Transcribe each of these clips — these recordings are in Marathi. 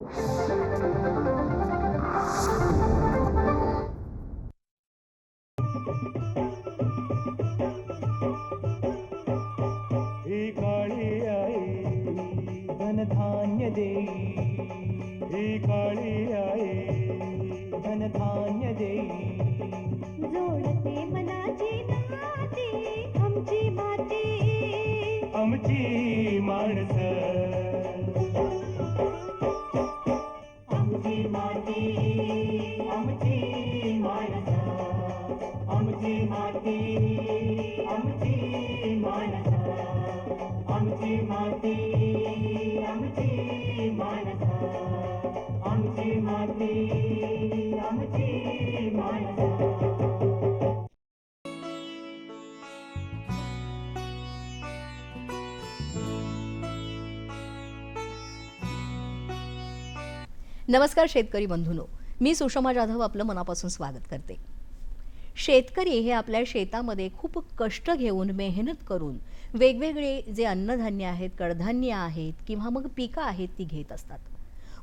ही धनधान्य देई ही काळी आई धनधान्य नमस्कार शेतकरी बंधूनो मी सुषमा जाधव आपलं मनापासून स्वागत करते. शेतकरी हे आपल्या शेतामध्ये खूप कष्ट घेऊन मेहनत करून वेगवेगळे जे अन्नधान्य आहेत कडधान्य आहेत किंवा मग पिकं आहेत ती घेत असतात.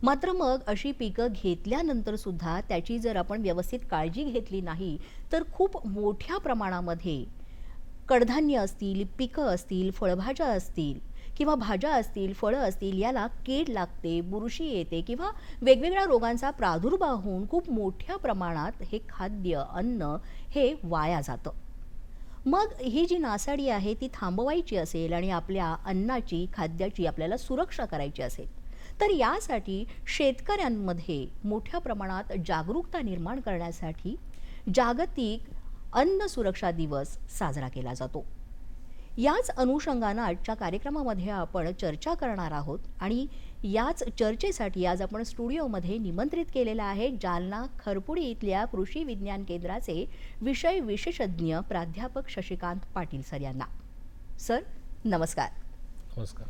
मात्र मग अशी पिकं घेतल्यानंतर सुद्धा त्याची जर आपण व्यवस्थित काळजी घेतली नाही तर खूप मोठ्या प्रमाणामध्ये कडधान्य असतील पिकं असतील फळभाज्या असतील किंवा भाज्या असतील फळं असतील याला कीड लागते बुरशी येते किंवा वेगवेगळ्या रोगांचा प्रादुर्भाव होऊन खूप मोठ्या प्रमाणात हे खाद्य अन्न हे वाया जातं. मग ही जी नासाडी आहे ती थांबवायची असेल आणि आपल्या अन्नाची खाद्याची आपल्याला सुरक्षा करायची असेल तर यासाठी शेतकऱ्यांमध्ये मोठ्या प्रमाणात जागरूकता निर्माण करण्यासाठी जागतिक अन्न सुरक्षा दिवस साजरा केला जातो. याच अनुषंगानं आजच्या कार्यक्रमामध्ये आपण चर्चा करणार आहोत आणि याच चर्चेसाठी आज आपण स्टुडिओमध्ये निमंत्रित केलेलं आहे जालना खरपुडी इथल्या कृषी विज्ञान केंद्राचे विषय विशेषज्ञ प्राध्यापक शशिकांत पाटील सर यांना. सर नमस्कार. नमस्कार.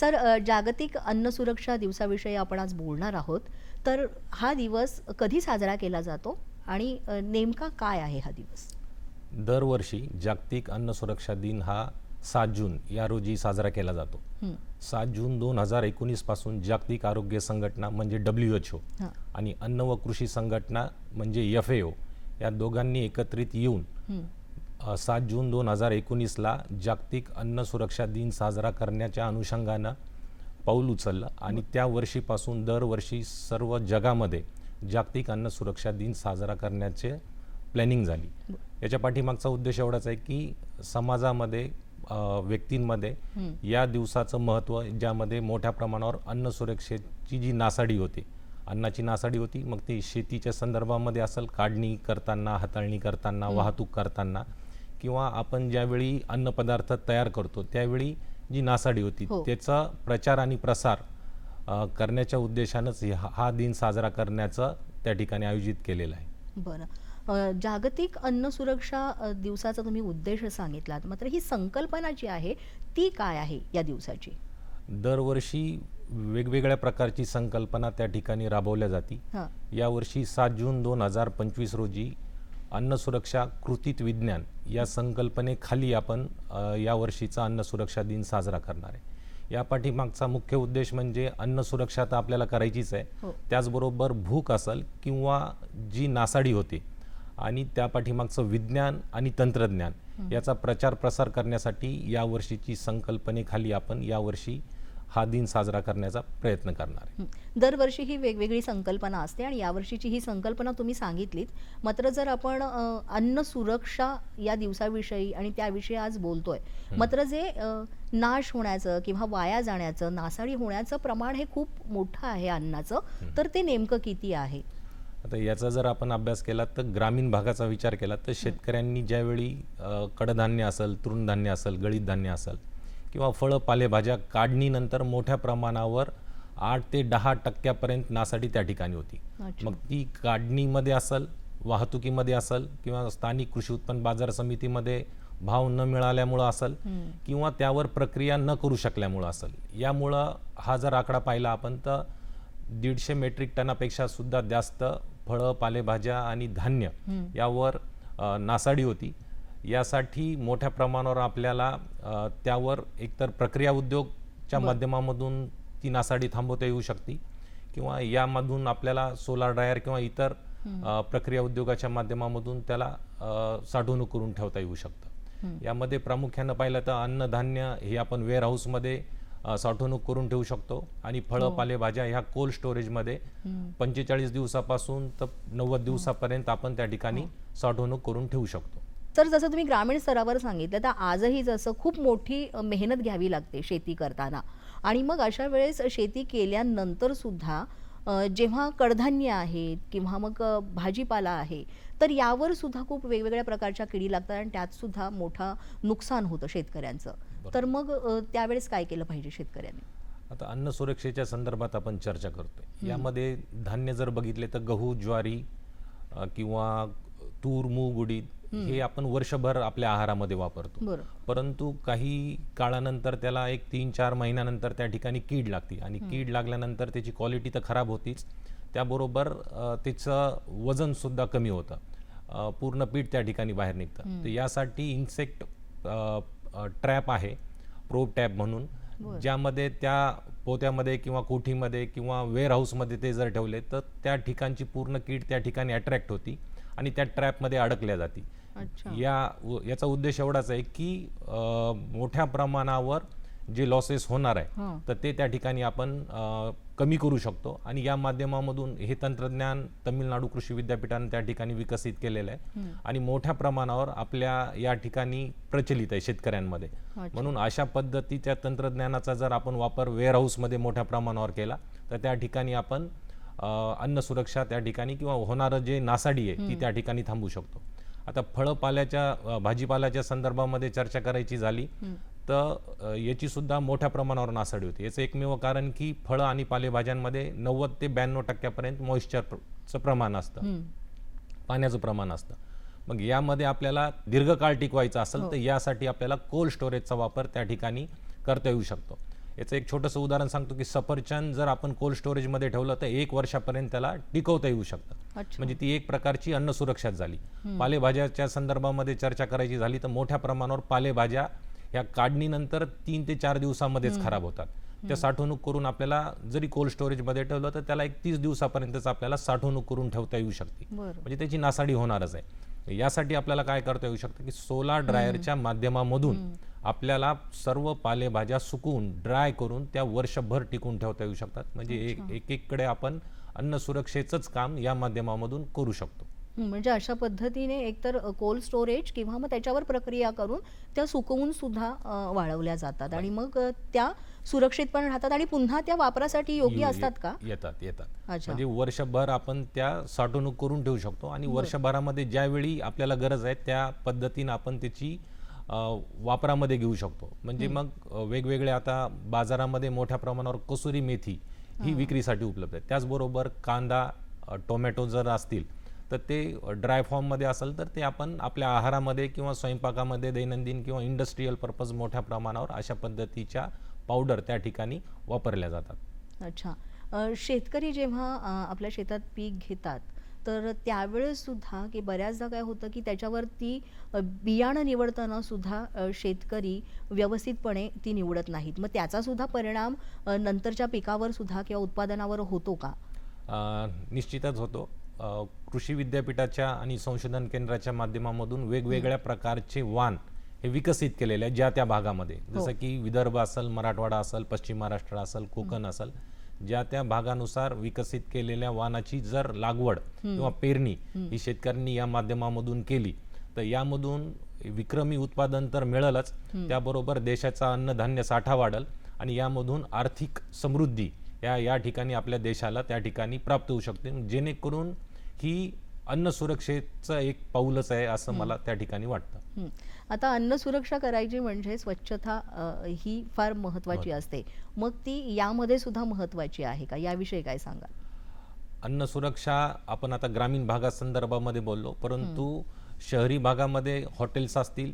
सर जागतिक अन्न सुरक्षा दिवसाविषयी आपण आज बोलणार आहोत. तर हा दिवस कधी साजरा केला जातो आणि नेमका काय आहे हा दिवस? दरवर्षी जागतिक अन्न सुरक्षा दिन हा सात जून या रोजी साजरा केला जातो. सात जून दोन हजार एकोणीसपासून जागतिक आरोग्य संघटना म्हणजे डब्ल्यू एच ओ आणि अन्न व कृषी संघटना म्हणजे एफ ए ओ या दोघांनी एकत्रित येऊन सात जून दोन हजार एकोणीसला जागतिक अन्न सुरक्षा दिन साजरा करण्याच्या अनुषंगानं पाऊल उचललं आणि त्या वर्षीपासून दरवर्षी सर्व जगामध्ये जागतिक अन्न सुरक्षा दिन साजरा करण्याचे प्लॅनिंग झाली. याच्या पाठीमागचा उद्देश एवढाच आहे की समाजामध्ये व्यक्तींमध्ये. या दिवसाचं महत्त्व ज्यामध्ये मोठ्या प्रमाणावर अन्न सुरक्षेची जी नासाडी होती अन्नाची नासाडी होती मग ती शेतीच्या संदर्भामध्ये असेल काढणी करताना हाताळणी करताना वाहतूक करताना किंवा आपण ज्यावेळी अन्नपदार्थ तयार करतो त्यावेळी जी नासाडी होती हो. त्याचा प्रचार आणि प्रसार करण्याच्या उद्देशानंच हा दिन साजरा करण्याचं त्या ठिकाणी आयोजित केलेलं आहे. बरं. जागतिक अन्न सुरक्षा दिवसाचा तुम्ही उद्देश सांगितलात. मात्र ही संकल्पना जी आहे ती काय आहे या दिवसाची? दरवर्षी वेगवेगळ्या प्रकारची संकल्पना त्या ठिकाणी राबवल्या जाती. हां. यावर्षी सात जून दोन हजार पंचवीस रोजी अन्न सुरक्षा कृतीत विज्ञान या संकल्पनेखाली आपण यावर्षीचा अन्न सुरक्षा दिन साजरा करणार आहे. या पाठीमागचा मुख्य उद्देश म्हणजे अन्न सुरक्षा तर आपल्याला करायचीच हो. आहे त्याचबरोबर भूक असेल किंवा जी नासाडी होते आणि त्या पाठीमागचं विज्ञान आणि तंत्रज्ञान याचा प्रचार प्रसार करण्यासाठी यावर्षीची संकल्पनेखाली आपण यावर्षी हा दिन साजरा करण्याचा प्रयत्न करणार आहे. दरवर्षी ही वेगवेगळी संकल्पना असते आणि यावर्षीची ही संकल्पना तुम्ही सांगितलीत. मात्र जर आपण अन्न सुरक्षा या दिवसाविषयी आणि त्याविषयी आज बोलतोय मात्र जे नाश होण्याचं किंवा वाया जाण्याचं नासाडी होण्याचं प्रमाण हे खूप मोठं आहे अन्नाचं तर ते नेमकं किती आहे? आता याचा जर आपण अभ्यास केला तर ग्रामीण भागाचा विचार केला तर शेतकऱ्यांनी ज्यावेळी कडधान्य असेल तृणधान्य असेल गळीत धान्य असेल किंवा फळं पालेभाज्या काढणीनंतर मोठ्या प्रमाणावर आठ ते दहा टक्क्यापर्यंत नासाडी त्या ठिकाणी होती. मग ती काढणीमध्ये असेल वाहतुकीमध्ये असेल किंवा स्थानिक कृषी उत्पन्न बाजार समितीमध्ये भाव न मिळाल्यामुळं असेल. किंवा त्यावर प्रक्रिया न करू शकल्यामुळं असेल यामुळं हा जर आकडा पाहिला आपण तर दीडशे मेट्रिक टनापेक्षा सुद्धा जास्त फळं पालेभाज्या आणि धान्य यावर नासाडी होती यासाठी मोठ्या प्रमाणावर आपल्याला त्यावर एकतर प्रक्रिया उद्योगच्या माध्यमामधून ती नासाडी थांबवता येऊ शकते किंवा यामधून आपल्याला सोलार ड्रायर किंवा इतर प्रक्रिया उद्योगाच्या माध्यमामधून त्याला साठवणूक करून ठेवता येऊ शकतं. यामध्ये प्रामुख्यानं पाहिलं तर अन्नधान्य हे आपण वेअर हाऊसमध्ये अ, साठवणूक करून ठेवू शकतो आणि फळं पालेभाज्या ह्या कोल्ड स्टोरेजमध्ये पंचेचाळीस दिवसापासून तर नव्वद दिवसापर्यंत आपण त्या ठिकाणी साठवणूक करून ठेवू शकतो. तर जसं तुम्ही ग्रामीण स्तरावर सांगितलं तर आजही जसं खूप मोठी मेहनत घ्यावी लागते शेती करताना. आणि मग अशा वेळेस शेती केल्यानंतर सुद्धा जेव्हा कडधान्य आहेत किंवा मग भाजीपाला आहे तर यावर सुद्धा खूप वेगवेगळ्या प्रकारच्या किडी लागतात आणि त्यात सुद्धा मोठा नुकसान होतं शेतकऱ्यांचं. तर मग त्यावेळेस काय केलं पाहिजे शेतकऱ्यांनी? आता अन्न सुरक्षेच्या संदर्भात आपण चर्चा करतोय. यामध्ये धान्य जर बघितले तर गहू ज्वारी किंवा तूर मूग उडीद हे आपण वर्षभर आपल्या आहारामध्ये वापरतो. परंतु काही काळानंतर त्याला एक तीन चार महिन्यानंतर त्या ठिकाणी कीड लागते आणि कीड लागल्यानंतर त्याची क्वालिटी तर खराब होतीच. त्याबरोबर त्याचं वजन सुद्धा कमी होतं. पूर्ण पीठ त्या ठिकाणी बाहेर निघतं. तर यासाठी इन्सेक्ट ट्रॅप आहे. प्रोब टॅप म्हणून. ज्यामध्ये त्या पोत्यामध्ये किंवा कोठीमध्ये किंवा वेअर हाऊसमध्ये ते जर ठेवले तर त्या ठिकाणची पूर्ण कीड त्या ठिकाणी अट्रॅक्ट होती आणि त्या ट्रॅपमध्ये अडकल्या जाती. या याचा उद्देश एवढाच आहे की मोठ्या प्रमाणावर जे लॉसेस होणार आहे हं. तर ते त्या ठिकाणी आपण कमी करू शकतो. आणि या माध्यमामधून हे तंत्रज्ञान तमिळनाडू कृषी विद्यापीठाने त्या ठिकाणी विकसित केलेलं आहे. आणि मोठ्या प्रमाणावर आपल्या या ठिकाणी प्रचलित आहे शेतकऱ्यांमध्ये. म्हणून अशा पद्धतीच्या तंत्रज्ञानाचा जर आपण वापर वेअर हाऊसमध्ये मोठ्या प्रमाणावर केला तर त्या ठिकाणी आपण अन्न सुरक्षा त्या ठिकाणी किंवा होणारं जे नासाडी आहे ती त्या ठिकाणी थांबू शकतो. आता फळं पाल्याच्या भाजीपाल्याच्या संदर्भामध्ये चर्चा करायची झाली तर याची सुद्धा मोठ्या प्रमाणावर नासाडी होती. याचं एकमेव कारण की फळं आणि पालेभाज्यांमध्ये नव्वद ते ब्याण्णव टक्क्यापर्यंत मॉइश्चरचं प्रमाण असतं. पाण्याचं प्रमाण असतं. मग यामध्ये आपल्याला दीर्घकाळ टिकवायचं असेल तर यासाठी आपल्याला कोल्ड स्टोरेजचा वापर त्या ठिकाणी करता येऊ शकतो. याचं एक छोटंसं उदाहरण सांगतो की सफरचंद जर आपण कोल्ड स्टोरेजमध्ये ठेवलं तर एक वर्षापर्यंत त्याला टिकवता येऊ शकतं. म्हणजे ती एक प्रकारची अन्न सुरक्षाच झाली. पालेभाज्याच्या संदर्भामध्ये चर्चा करायची झाली तर मोठ्या प्रमाणावर पालेभाज्या ह्या काढणीनंतर तीन ते चार दिवसामध्येच खराब होतात. त्या साठवणूक करून आपल्याला जरी कोल्ड स्टोरेजमध्ये ठेवलं तर त्याला एक तीस दिवसापर्यंतच आपल्याला साठवणूक करून ठेवता येऊ शकते. म्हणजे त्याची नासाडी होणारच आहे. यासाठी आपल्याला काय करता येऊ शकतं की सोलार ड्रायरच्या माध्यमामधून आपल्याला सर्व पालेभाज्या सुकवून ड्राय करून त्या वर्षभर टिकून ठेवता येऊ शकतात. म्हणजे एक एक एककडे आपण अन्न सुरक्षेचंच काम या माध्यमामधून करू शकतो. म्हणजे अशा पद्धतीने एकतर कोल्ड स्टोरेज किंवा मग त्याच्यावर प्रक्रिया करून त्या सुकवून सुद्धा वाळवल्या जातात. आणि मग त्या सुरक्षित पण राहतात आणि पुन्हा त्या वापरासाठी योग्य असतात का? येतात येतात. म्हणजे वर्षभर आपण त्या साठवणूक करून ठेवू शकतो आणि वर्षभरामध्ये ज्यावेळी आपल्याला गरज आहे त्या पद्धतीनं आपण त्याची वापरामध्ये घेऊ शकतो. म्हणजे मग वेगवेगळे आता बाजारामध्ये मोठ्या प्रमाणावर कसुरी मेथी ही विक्रीसाठी उपलब्ध आहे त्याचबरोबर कांदा टोमॅटो जर असतील तर ते ड्राय फॉर्ममध्ये असेल तर ते आपण आपल्या आहारामध्ये किंवा स्वयंपाकामध्ये दैनंदिन किंवा इंडस्ट्रीयल पर्पज मोठ्या प्रमाणावर अशा पद्धतीच्या पावडर त्या ठिकाणी वापरल्या जातात. अच्छा. शेतकरी जेव्हा आपल्या शेतात पीक घेतात तर त्यावेळेस सुद्धा की बऱ्याचदा काय होतं की त्याच्यावरती बियाणं निवडताना सुद्धा शेतकरी व्यवस्थितपणे ती निवडत नाहीत. मग त्याचा सुद्धा परिणाम नंतरच्या पिकावर सुद्धा किंवा उत्पादनावर होतो का? निश्चितच होतो. कृषी विद्यापीठाच्या आणि संशोधन केंद्राच्या माध्यमामधून वेगवेगळ्या प्रकारचे वाण हे विकसित केलेले आहेत ज्या त्या भागामध्ये. जसं की विदर्भ असेल मराठवाडा असेल पश्चिम महाराष्ट्र असेल कोकण असेल ज्या त्या भागानुसार विकसित केलेल्या वाणाची जर लागवड किंवा पेरणी ही शेतकऱ्यांनी या माध्यमामधून केली तर यामधून विक्रमी उत्पादन तर मिळेलच. त्याबरोबर देशाचा अन्नधान्य साठा वाढल आणि यामधून आर्थिक समृद्धी या या ठिकाणी आपल्या देशाला त्या ठिकाणी प्राप्त होऊ शकते. जेणेकरून ही अन्न सुरक्षेचं एक पाऊलच आहे असं मला त्या ठिकाणी वाटतं. आता अन्न सुरक्षा करायची म्हणजे स्वच्छता ही फार महत्वाची असते. मग ती यामध्ये सुद्धा महत्वाची आहे का? याविषयी काय सांगा अन्न सुरक्षा आपण आता ग्रामीण भागासंदर्भामध्ये बोललो परंतु शहरी भागामध्ये हॉटेल्स असतील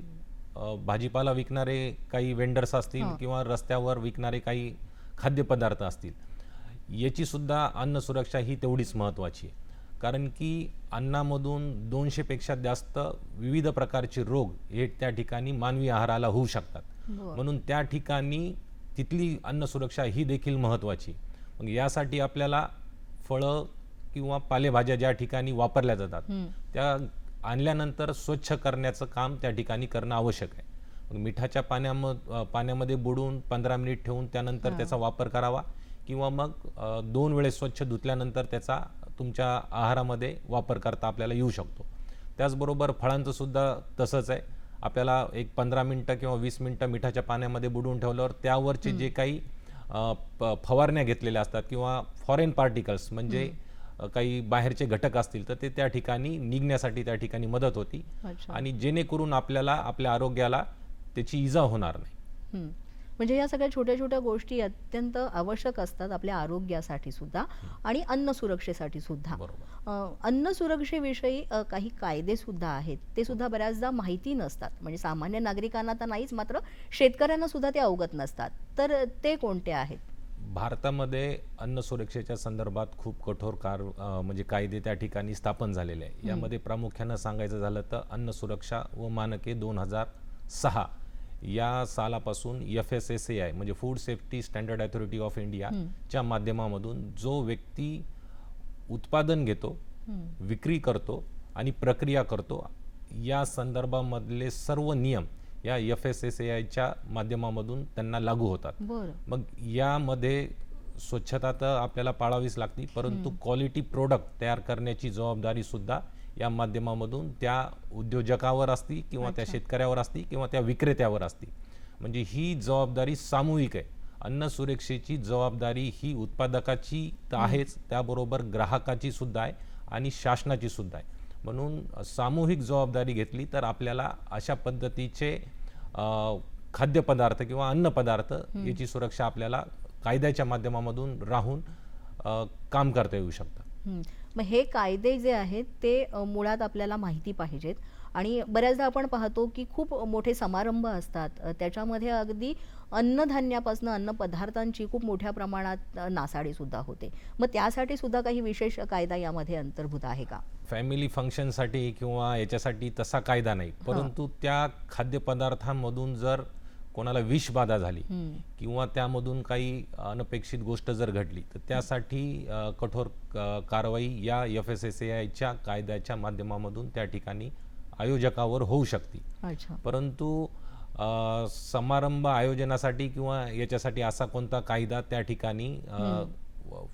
भाजीपाला विकणारे काही वेंडर्स असतील किंवा रस्त्यावर विकणारे काही खाद्यपदार्थ असतील याची सुद्धा अन्न सुरक्षा ही तेवढीच महत्त्वाची आहे. कारण की अन्नामधून दोनशेपेक्षा जास्त विविध प्रकारचे रोग हे त्या ठिकाणी मानवी आहाराला होऊ शकतात. म्हणून त्या ठिकाणी तिथली अन्न सुरक्षा ही देखील महत्त्वाची. मग यासाठी आपल्याला फळं किंवा पालेभाज्या ज्या ठिकाणी वापरल्या जातात. त्या आणल्यानंतर स्वच्छ करण्याचं काम त्या ठिकाणी करणं आवश्यक आहे. मग मिठाच्या पाण्याम पाण्यामध्ये बुडून पंधरा मिनिट ठेवून त्यानंतर त्याचा वापर करावा किंवा मग दोन वेळेस स्वच्छ धुतल्यानंतर त्याचा तुमच्या आहारामध्ये वापर करता आपल्याला येऊ शकतो. त्याचबरोबर फळांचं सुद्धा तसंच आहे. आपल्याला एक पंधरा मिनटं किंवा वीस मिनटं मिठाच्या पाण्यामध्ये बुडवून ठेवल्यावर त्यावरचे जे काही फवारण्या घेतलेल्या असतात किंवा फॉरेन पार्टिकल्स म्हणजे काही बाहेरचे घटक असतील तर ते त्या ठिकाणी निघण्यासाठी त्या ठिकाणी मदत होती. आणि जेणेकरून आपल्याला आपल्या आरोग्याला त्याची इजा होणार नाही. म्हणजे या सगळ्या छोट्या छोट्या गोष्टी अत्यंत आवश्यक असतात आपल्या आरोग्यासाठी सुद्धा आणि अन्न सुरक्षेसाठी सुद्धा. अन्न सुरक्षेविषयी काही कायदे सुद्धा आहेत ते सुद्धा बऱ्याचदा माहिती नसतात. म्हणजे सामान्य नागरिकांना तर नाहीच मात्र शेतकऱ्यांना सुद्धा ते अवगत नसतात. तर ते कोणते आहेत? भारतामध्ये अन्न सुरक्षेच्या संदर्भात खूप कठोर कार म्हणजे कायदे त्या ठिकाणी स्थापन झालेले आहे यामध्ये प्रामुख्यानं सांगायचं झालं तर अन्न सुरक्षा व मानके दोन हजार सहा या सालापासून F S S A I म्हणजे food safety standard authority of India च्या माध्यमामधून जो व्यक्ती उत्पादन घेतो विक्री करतो आणि प्रक्रिया करतो या संदर्भामधले सर्व नियम या एफ एस एस ए आयच्या माध्यमामधून त्यांना लागू होतात. मग यामध्ये स्वच्छता तर आपल्याला पाळावीच लागते परंतु क्वालिटी प्रोडक्ट तयार करण्याची जबाबदारी सुद्धा या माध्यमामधून त्या उद्योजकावर असती किंवा त्या शेतकऱ्यावर असती किंवा त्या विक्रेत्यावर असती. म्हणजे ही जबाबदारी सामूहिक आहे. अन्न सुरक्षेची जबाबदारी ही उत्पादकाची तर आहेच त्याबरोबर ग्राहकाची सुद्धा आहे आणि शासनाची सुद्धा आहे. म्हणून सामूहिक जबाबदारी घेतली तर आपल्याला अशा पद्धतीचे खाद्यपदार्थ किंवा अन्नपदार्थ याची सुरक्षा आपल्याला कायद्याच्या माध्यमामधून राहून काम करता येऊ शकतं. मग हे कायदे जे आहेत ते मुळात आपल्याला माहिती पाहिजेत. आणि बऱ्याचदा आपण पाहतो की खूप मोठे समारंभ असतात. त्याच्यामध्ये अगदी अन्नधान्यापासून अन्नपदार्थांची खूप मोठ्या प्रमाणात अ, नासाडी सुद्धा होते. मग त्यासाठी सुद्धा काही विशेष कायदा यामध्ये अंतर्भूत आहे का? फॅमिली फंक्शनसाठी किंवा याच्यासाठी तसा कायदा नाही. परंतु त्या खाद्यपदार्थांमधून जर कोणाला विषबाधा झाली किंवा त्यामधून काही अनपेक्षित गोष्ट जर घडली तर त्यासाठी कठोर कारवाई या एफ एस एस आयच्या कायद्याच्या माध्यमामधून त्या ठिकाणी आयोजकावर होऊ शकते. परंतु समारंभ आयोजनासाठी किंवा याच्यासाठी असा कोणता कायदा त्या ठिकाणी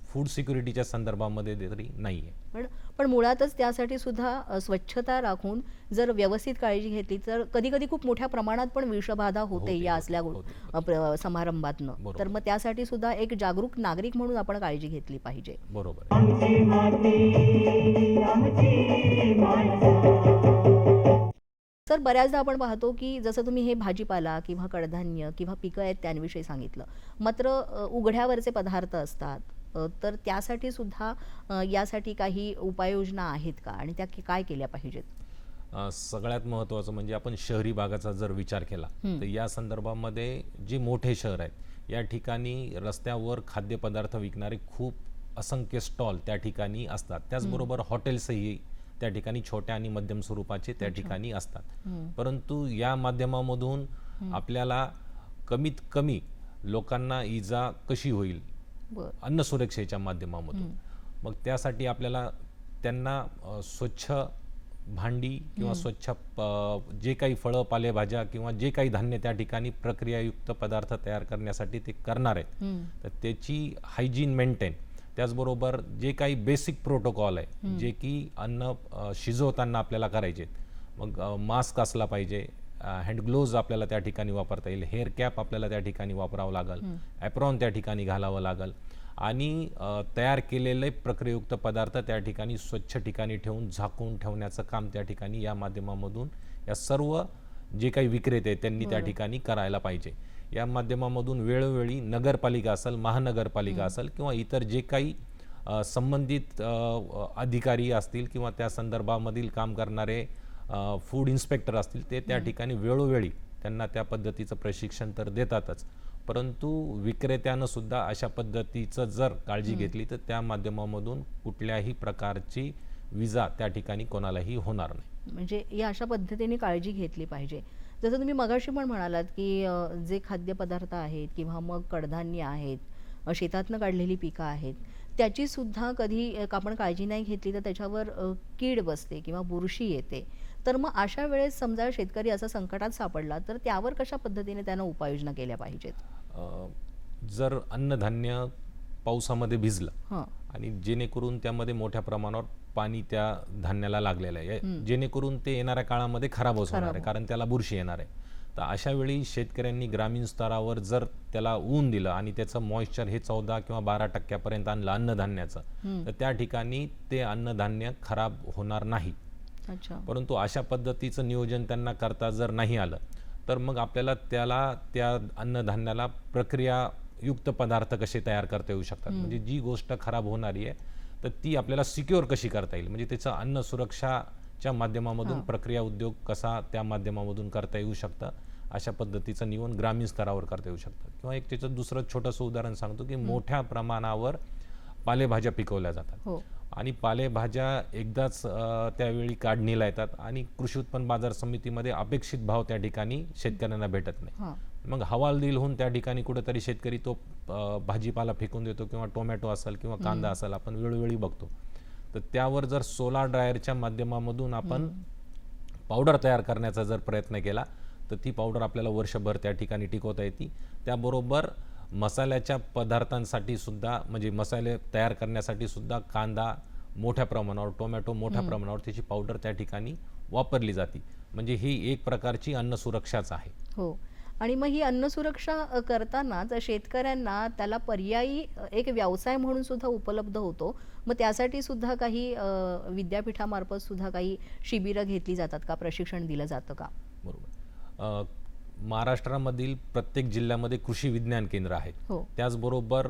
फूड सिक्युरिटीच्या संदर्भामध्ये तरी नाही आहे पण पण मुळातच त्यासाठी सुद्धा स्वच्छता राखून जर व्यवस्थित काळजी घेतली तर कधी कधी खूप मोठ्या प्रमाणात पण विषबाधा होते या असल्या समारंभातनं. तर मग त्यासाठी सुद्धा एक जागरूक नागरिक म्हणून आपण काळजी घेतली पाहिजे. बरोबर. तर बऱ्याचदा आपण पाहतो की जसं तुम्ही हे भाजीपाला किंवा कडधान्य किंवा पिकं आहेत त्यांविषयी सांगितलं. मात्र उघड्यावरचे पदार्थ असतात तर त्यासाठी सुद्धा यासाठी काही उपाययोजना आहेत का? आणि त्या काय केल्या पाहिजेत? सगळ्यात महत्त्वाचं म्हणजे आपण शहरी भागाचा जर विचार केला तर या संदर्भामध्ये जे मोठे शहर आहेत या ठिकाणी रस्त्यावर खाद्यपदार्थ विकणारे खूप असंख्य स्टॉल त्या ठिकाणी असतात. त्याचबरोबर हॉटेल्सही त्या ठिकाणी छोट्या आणि मध्यम स्वरूपाचे त्या ठिकाणी असतात. परंतु या माध्यमामधून आपल्याला कमीत कमी लोकांना इजा कशी होईल अन्न सुरक्षेच्या माध्यमामधून. मग त्यासाठी आपल्याला त्यांना स्वच्छ भांडी किंवा स्वच्छ जे काही फळं पालेभाज्या किंवा जे काही धान्य त्या ठिकाणी प्रक्रियायुक्त पदार्थ तयार करण्यासाठी ते करणार आहेत. तर त्याची हायजीन मेंटेन. त्याचबरोबर जे काही बेसिक प्रोटोकॉल आहे जे की अन्न शिजवताना आपल्याला करायचे मग मास्क असला पाहिजे हँड ग्लोव्ज आपल्याला त्या ठिकाणी वापरता येईल. हेअर कॅप आपल्याला त्या ठिकाणी वापरावं लागेल. ॲप्रॉन त्या ठिकाणी घालावं लागेल. आणि तयार केलेले प्रक्रियायुक्त पदार्थ त्या ठिकाणी स्वच्छ ठिकाणी ठेवून झाकून ठेवण्याचं काम त्या ठिकाणी या माध्यमामधून या सर्व जे काही विक्रेते त्यांनी त्या ठिकाणी करायला पाहिजे. या माध्यमामधून वेळोवेळी नगरपालिका असेल महानगरपालिका असेल किंवा इतर जे काही संबंधित अधिकारी असतील किंवा त्या संदर्भामधील काम करणारे फूड इन्स्पेक्टर असतील ते त्या ठिकाणी वेळोवेळी त्यांना त्या पद्धतीचं प्रशिक्षण तर देतातच. परंतु विक्रेत्यानं सुद्धा अशा पद्धतीचं जर काळजी घेतली तर त्या माध्यमामधून कुठल्याही प्रकारची विजा त्या ठिकाणी कोणालाही होणार नाही. म्हणजे या अशा पद्धतीने काळजी घेतली पाहिजे. जसं तुम्ही मगाशी पण म्हणालात की जे खाद्यपदार्थ आहेत किंवा मग कडधान्य आहेत शेतातनं काढलेली पिकं आहेत त्याची सुद्धा कधी आपण काळजी नाही घेतली तर त्याच्यावर कीड बसते किंवा बुरशी येते. तर मग अशा वेळेस समजा शेतकरी असा संकटात सापडला तर त्यावर कशा पद्धतीने त्यानं उपाययोजना केल्या पाहिजेत? जर अन्नधान्य पावसामध्ये भिजलं आणि जेणेकरून त्यामध्ये मोठ्या प्रमाणावर पाणी त्या धान्याला लागलेलं आहे जेणेकरून ते येणाऱ्या काळामध्ये खराबच होणार आहे कारण त्याला बुरशी येणार आहे. तर अशा वेळी शेतकऱ्यांनी ग्रामीण स्तरावर जर त्याला ऊन दिलं आणि त्याचं मॉइश्चर हे चौदा किंवा बारा टक्क्यापर्यंत आणलं अन्नधान्याचं तर त्या ठिकाणी ते अन्नधान्य खराब होणार नाही. परंतु अशा पद्धतीचं नियोजन त्यांना करता जर नाही आलं तर मग आपल्याला त्याला त्या अन्नधान्याला प्रक्रियायुक्त पदार्थ कसे तयार करता येऊ शकतात? म्हणजे जी गोष्ट खराब होणारी आहे तर ती आपल्याला सिक्युअर कशी करता येईल? म्हणजे त्याचं अन्न सुरक्षाच्या माध्यमामधून प्रक्रिया उद्योग कसा त्या माध्यमामधून करता येऊ शकतं? अशा पद्धतीचं निवड ग्रामीण स्तरावर करता येऊ शकतं. किंवा एक त्याचं दुसरं छोटंसं उदाहरण सांगतो की मोठ्या प्रमाणावर पालेभाज्या पिकवल्या जातात. हो. आणि पालेभाज्या एकदाच त्यावेळी काढणीला येतात आणि कृषी उत्पन्न बाजार समितीमध्ये अपेक्षित भाव त्या ठिकाणी शेतकऱ्यांना भेटत नाही. मग हवालदिल होऊन त्या ठिकाणी कुठेतरी शेतकरी तो भाजीपाला फेकून देतो किंवा टोमॅटो असेल किंवा कांदा असेल आपण वेळोवेळी बघतो. तर त्यावर जर सोलार ड्रायरच्या माध्यमामधून आपण पावडर तयार करण्याचा जर प्रयत्न केला तर ती पावडर आपल्याला वर्षभर त्या ठिकाणी टिकवता येते. त्याबरोबर मसाल्याच्या पदार्थांसाठी सुद्धा म्हणजे मसाले तयार करण्यासाठी सुद्धा कांदा मोठ्या प्रमाणावर टोमॅटो मोठ्या प्रमाणावर त्याची पावडर त्या ठिकाणी वापरली जाते. म्हणजे ही एक प्रकारची अन्न सुरक्षाच आहे. हो. आणि मग ही अन्न सुरक्षा करतानाच शेतकऱ्यांना त्याला पर्यायी एक व्यवसाय म्हणून सुद्धा उपलब्ध होतो मग त्यासाठी सुद्धा काही विद्यापीठामार्फत सुद्धा काही शिबिरं घेतली जातात का? प्रशिक्षण दिलं जातं का? बरोबर. महाराष्ट्रामधील प्रत्येक जिल्ह्यामध्ये कृषी विज्ञान केंद्र आहेत हो. त्याचबरोबर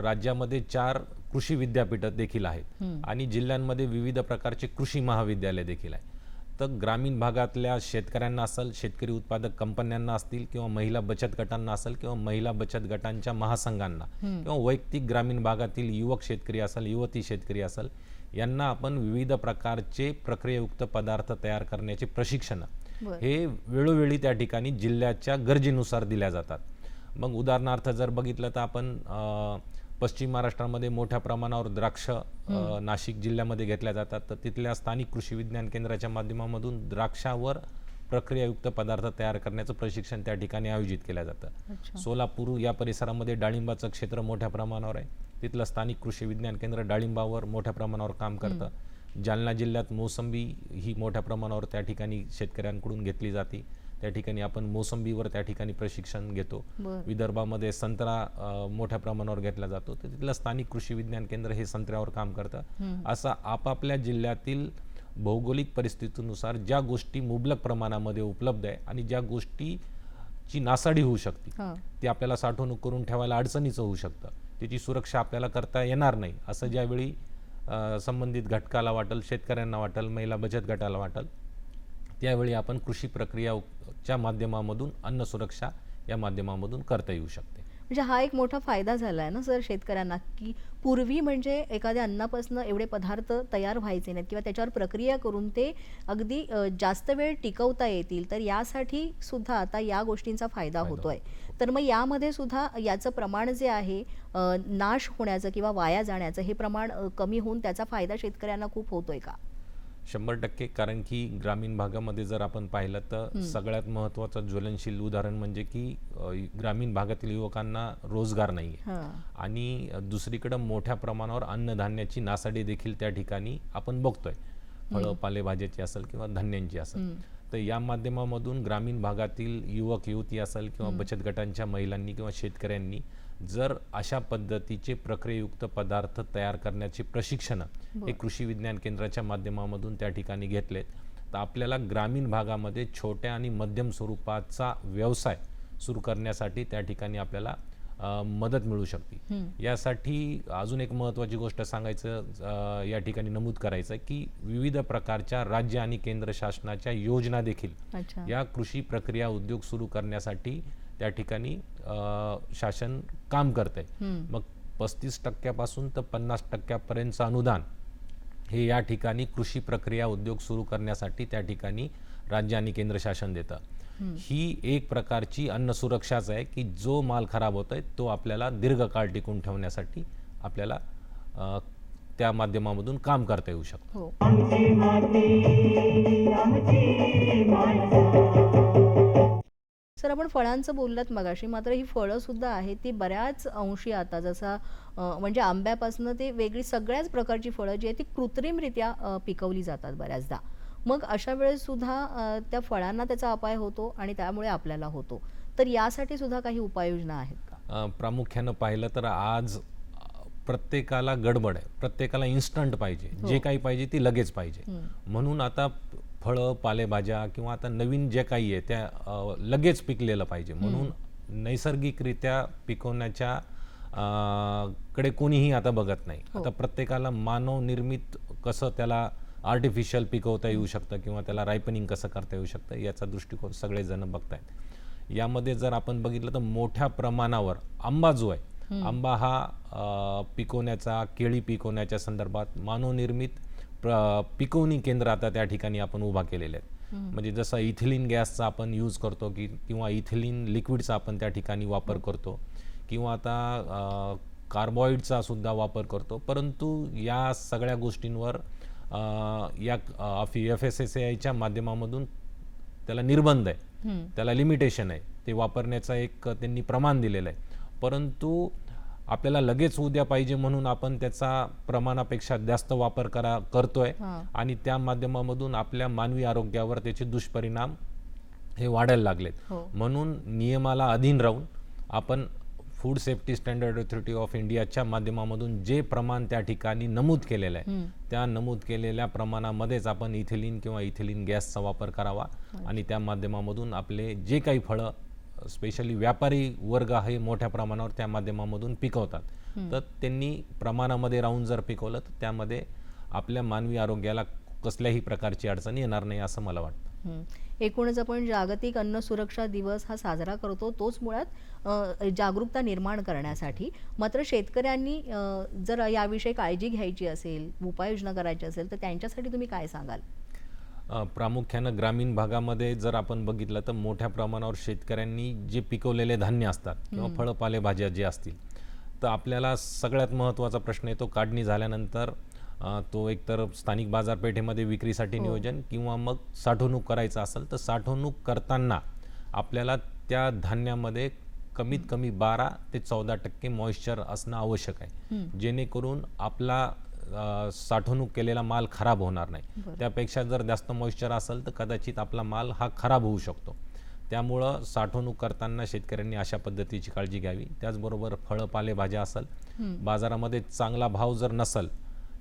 राज्यामध्ये चार कृषी विद्यापीठं देखील आहेत आणि जिल्ह्यांमध्ये विविध प्रकारचे कृषी महाविद्यालय देखील आहे. तर ग्रामीण भागातल्या शेतकऱ्यांना असेल शेतकरी उत्पादक कंपन्यांना असतील किंवा महिला बचत गटांना असेल किंवा महिला बचत गटांच्या महासंघांना किंवा वैयक्तिक ग्रामीण भागातील युवक शेतकरी असेल युवती शेतकरी असेल यांना आपण विविध प्रकारचे प्रक्रियायुक्त पदार्थ तयार करण्याचे प्रशिक्षण. हे वेळोवेळी त्या ठिकाणी जिल्ह्याच्या गरजेनुसार दिल्या जातात. मग उदाहरणार्थ जर बघितलं तर आपण पश्चिम महाराष्ट्रामध्ये मोठ्या प्रमाणावर द्राक्ष नाशिक जिल्ह्यामध्ये घेतल्या जातात. तर तिथल्या स्थानिक कृषी विज्ञान केंद्राच्या माध्यमामधून द्राक्षावर प्रक्रियायुक्त पदार्थ तयार करण्याचं प्रशिक्षण त्या ठिकाणी आयोजित केलं जातं. सोलापूर या परिसरामध्ये डाळिंबाचं क्षेत्र मोठ्या प्रमाणावर आहे. तिथलं स्थानिक कृषी विज्ञान केंद्र डाळिंबावर मोठ्या प्रमाणावर काम करतं. जालना जिल्ह्यात मोसंबी ही मोठ्या प्रमाणावर त्या ठिकाणी शेतकऱ्यांकडून घेतली जाते. त्या ठिकाणी आपण मोसंबीवर त्या ठिकाणी प्रशिक्षण घेतो. विदर्भामध्ये संत्रा मोठ्या प्रमाणावर घेतला जातो. तर तिथलं स्थानिक कृषी विज्ञान केंद्र हे संत्र्यावर काम करतं. असं आपापल्या जिल्ह्यातील भौगोलिक परिस्थितीनुसार ज्या गोष्टी मुबलक प्रमाणामध्ये उपलब्ध आहे आणि ज्या गोष्टीची नासाडी होऊ शकते ती आपल्याला साठवणूक करून ठेवायला अडचणीचं होऊ शकतं. त्याची सुरक्षा आपल्याला करता येणार नाही. असं ज्यावेळी संबंधित घटकाला वाटेल शेतकऱ्यांना वाटेल महिला बचत गटाला वाटेल त्यावेळी आपण कृषी प्रक्रियाच्या माध्यमामधून अन्न सुरक्षा या माध्यमामधून करता येऊ शकते. म्हणजे हा एक मोठा फायदा झाला आहे ना सर शेतकऱ्यांना की पूर्वी म्हणजे एखाद्या अन्नापासून एवढे पदार्थ तयार व्हायचे नाहीत किंवा त्याच्यावर प्रक्रिया करून ते अगदी जास्त वेळ टिकवता येतील तर यासाठी सुद्धा आता या गोष्टींचा फायदा होतोय. तर मग यामध्ये सुद्धा याचं प्रमाण जे आहे नाश होण्याचं किंवा वाया जाण्याचं हे प्रमाण कमी होऊन त्याचा फायदा शेतकऱ्यांना खूप होतोय का? शंभर टक्के कारण की ग्रामीण भागामध्ये जर आपण पाहिलं तर सगळ्यात महत्त्वाचं ज्वलनशील उदाहरण म्हणजे की ग्रामीण भागातील युवकांना रोजगार नाही आहे हां. आणि दुसरीकडं मोठ्या प्रमाणावर अन्नधान्याची नासाडी देखील त्या ठिकाणी आपण बघतोय. फळं पालेभाज्याची असेल किंवा धान्यांची असेल. तर या माध्यमामधून ग्रामीण भागातील युवक युवती असेल किंवा बचत गटांच्या महिलांनी किंवा शेतकऱ्यांनी जर अशा पद्धतीचे प्रक्रियायुक्त पदार्थ तयार करण्याचे प्रशिक्षण हे कृषी विज्ञान केंद्राच्या माध्यमामधून त्या ठिकाणी घेतलेत तर आपल्याला ग्रामीण भागामध्ये छोट्या आणि मध्यम स्वरूपाचा व्यवसाय सुरू करण्यासाठी त्या ठिकाणी आपल्याला मदत मिळू शकते. यासाठी अजून एक महत्त्वाची गोष्ट सांगायचं या ठिकाणी नमूद करायचं की विविध प्रकारच्या राज्य आणि केंद्र शासनाच्या योजना देखील या कृषी प्रक्रिया उद्योग सुरू करण्यासाठी त्या ठिकाणी शासन काम करत आहे मग पस्तीस टक्क्यापासून तर पन्नास टक्क्यापर्यंतचं अनुदान हे या ठिकाणी कृषी प्रक्रिया उद्योग सुरू करण्यासाठी त्या ठिकाणी राज्य आणि केंद्र शासन देतं. ही एक प्रकारची अन्न सुरक्षाच आहे की जो माल खराब होतोय तो आपल्याला दीर्घकाळ टिकून ठेवण्यासाठी आपल्याला त्या माध्यमामधून काम करता येऊ शकतं. सर आपण फळांचं बोललात मगाशी. मात्र ही फळं सुद्धा आहेत ती बऱ्याच अंशी आता जसा म्हणजे आंब्यापासून ते वेगळी सगळ्याच प्रकारची फळं जी आहेत ती कृत्रिमरित्या पिकवली जातात बऱ्याचदा. मग अशा वेळेस सुद्धा अं, त्या फळांना त्याचा अपाय होतो आणि त्यामुळे आपल्याला होतो. तर यासाठी सुद्धा काही उपाययोजना आहेत का? प्रामुख्यानं पाहिलं तर आज प्रत्येकाला गडबड आहे. प्रत्येकाला इन्स्टंट पाहिजे. जे काही पाहिजे ती लगेच पाहिजे. म्हणून आता फळं पालेभाज्या किंवा आता नवीन जे काही आहे त्या लगेच पिकलेलं पाहिजे. म्हणून नैसर्गिकरित्या पिकवण्याच्या कडे कोणीही आता बघत नाही. आता प्रत्येकाला मानव निर्मित कसं त्याला आर्टिफिशियल पिकवता येऊ शकतं किंवा त्याला रायपनिंग कसं करता येऊ शकतं याचा दृष्टिकोन सगळेजण बघतायत. यामध्ये जर आपण बघितलं तर मोठ्या प्रमाणावर आंबा जो आहे आंबा हा पिकवण्याचा केळी पिकवण्याच्या संदर्भात मानवनिर्मित पिकवणी केंद्र आता त्या ठिकाणी आपण उभा केलेले आहेत. म्हणजे जसं इथिलीन गॅसचा आपण यूज करतो की किंवा इथिलीन लिक्विडचा आपण त्या ठिकाणी वापर करतो किंवा आता कार्बॉइडचा सुद्धा वापर करतो. परंतु या सगळ्या गोष्टींवर या एफ एस एस आयच्या माध्यमामधून त्याला निर्बंध आहे. त्याला लिमिटेशन आहे. ते वापरण्याचा एक त्यांनी प्रमाण दिलेलं आहे. परंतु आपल्याला लगेच उद्या पाहिजे म्हणून आपण त्याचा प्रमाणापेक्षा जास्त वापर करा करतोय. आणि त्या माध्यमामधून आपल्या मानवी आरोग्यावर त्याचे दुष्परिणाम हे वाढायला लागलेत. हो. म्हणून नियमाला अधीन राहून आपण food safety standard authority of इंडियाच्या माध्यमामधून जे प्रमाण त्या ठिकाणी नमूद केलेलं आहे त्या नमूद केलेल्या प्रमाणामध्येच आपण इथिलीन किंवा इथिलीन गॅसचा वापर करावा. आणि त्या माध्यमामधून आपले जे काही फळं स्पेशली व्यापारी वर्ग हे मोठ्या प्रमाणावर त्या माध्यमामधून पिकवतात. तर त्यांनी प्रमाणामध्ये राहून जर पिकवलं तर त्यामध्ये आपल्या मानवी आरोग्याला कसल्याही प्रकारची अडचण येणार नाही असं मला वाटतं. एकूणच आपण जागतिक अन्न सुरक्षा दिवस हा साजरा करतो तोच मुळात जागरूकता निर्माण करण्यासाठी. मात्र शेतकऱ्यांनी जर याविषयी काळजी घ्यायची असेल उपाययोजना करायची असेल तर त्यांच्यासाठी तुम्ही काय सांगाल? प्रामुख्यानं ग्रामीण भागामध्ये जर आपण बघितलं तर मोठ्या प्रमाणावर शेतकऱ्यांनी जे पिकवलेले धान्य असतात किंवा फळं पालेभाज्या जे असतील तर आपल्याला सगळ्यात महत्त्वाचा प्रश्न येतो काढणी झाल्यानंतर तो एकतर स्थानिक बाजारपेठेमध्ये विक्रीसाठी नियोजन किंवा मग साठवणूक करायचं असेल तर साठवणूक करताना आपल्याला त्या धान्यामध्ये कमीत कमी बारा ते चौदा टक्के मॉइश्चर असणं आवश्यक आहे. जेणेकरून आपला साठवणूक केलेला माल खराब होणार नाही. त्यापेक्षा जर जास्त मॉइश्चर असेल तर कदाचित आपला माल हा खराब होऊ शकतो. त्यामुळं साठवणूक करताना शेतकऱ्यांनी अशा पद्धतीची काळजी घ्यावी. त्याचबरोबर फळं पालेभाज्या असेल बाजारामध्ये चांगला भाव जर नसेल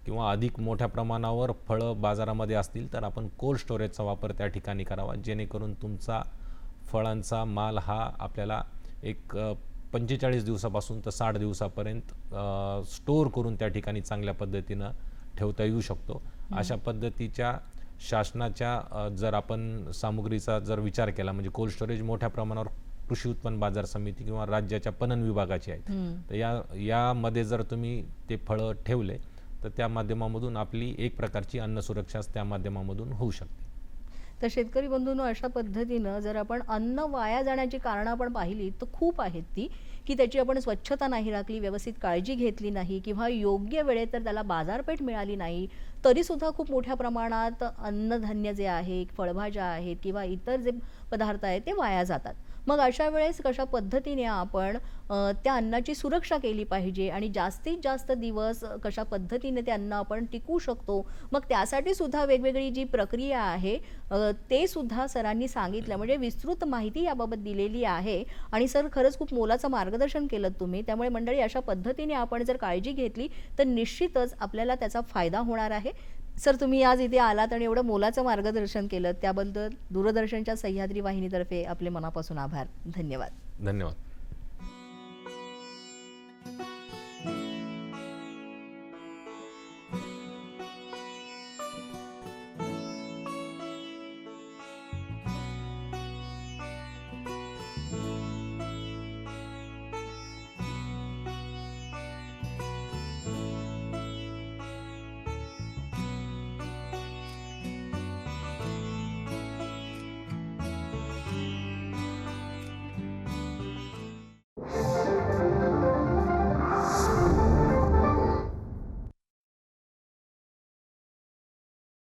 किंवा अधिक मोठ्या प्रमाणावर फळं बाजारामध्ये असतील तर आपण कोल्ड स्टोरेजचा वापर त्या ठिकाणी करावा. जेणेकरून तुमचा फळांचा माल हा आपल्याला एक पंचेचाळीस दिवसापासून तर साठ दिवसापर्यंत स्टोअर करून त्या ठिकाणी चांगल्या पद्धतीनं ठेवता येऊ शकतो. अशा पद्धतीच्या शासनाच्या जर आपण सामुग्रीचा जर विचार केला म्हणजे कोल्ड स्टोरेज मोठ्या प्रमाणावर कृषी उत्पन्न बाजार समिती किंवा राज्याच्या पणन विभागाची आहेत तर या यामध्ये जर तुम्ही ते फळं ठेवले तर त्या माध्यमामधून आपली एक प्रकारची अन्न सुरक्षा त्या माध्यमामधून होऊ शकते. तर शेतकरी बंधूंनो अशा पद्धतीनं जर आपण अन्न वाया जाण्याची कारणं आपण पाहिली तर खूप आहेत ती की त्याची आपण स्वच्छता नाही राखली व्यवस्थित काळजी घेतली नाही किंवा योग्य वेळेत तर त्याला बाजारपेठ मिळाली नाही तरीसुद्धा खूप मोठ्या प्रमाणात अन्नधान्य जे आहे फळभाज्या आहेत किंवा इतर जे पदार्थ आहेत ते वाया जातात. मग अशा वेळेस कशा पद्धतीने आपण त्या अन्नाची सुरक्षा केली पाहिजे आणि जास्तीत जास्त दिवस कशा पद्धतीने ते अन्न आपण टिकू शकतो? मग त्यासाठी सुद्धा वेगवेगळी जी प्रक्रिया आहे ते सुद्धा सरांनी सांगितलं. म्हणजे विस्तृत माहिती याबाबत दिलेली आहे आणि सर खरंच खूप मोलाचं मार्गदर्शन केलं तुम्ही. त्यामुळे मंडळी अशा पद्धतीने आपण जर काळजी घेतली तर निश्चितच आपल्याला त्याचा फायदा होणार आहे. सर तुम्ही आज इथे आलात आणि एवढं मोलाचं मार्गदर्शन केलं त्याबद्दल दूरदर्शनच्या सह्याद्री वाहिनीतर्फे आपले मनापासून आभार. धन्यवाद. धन्यवाद.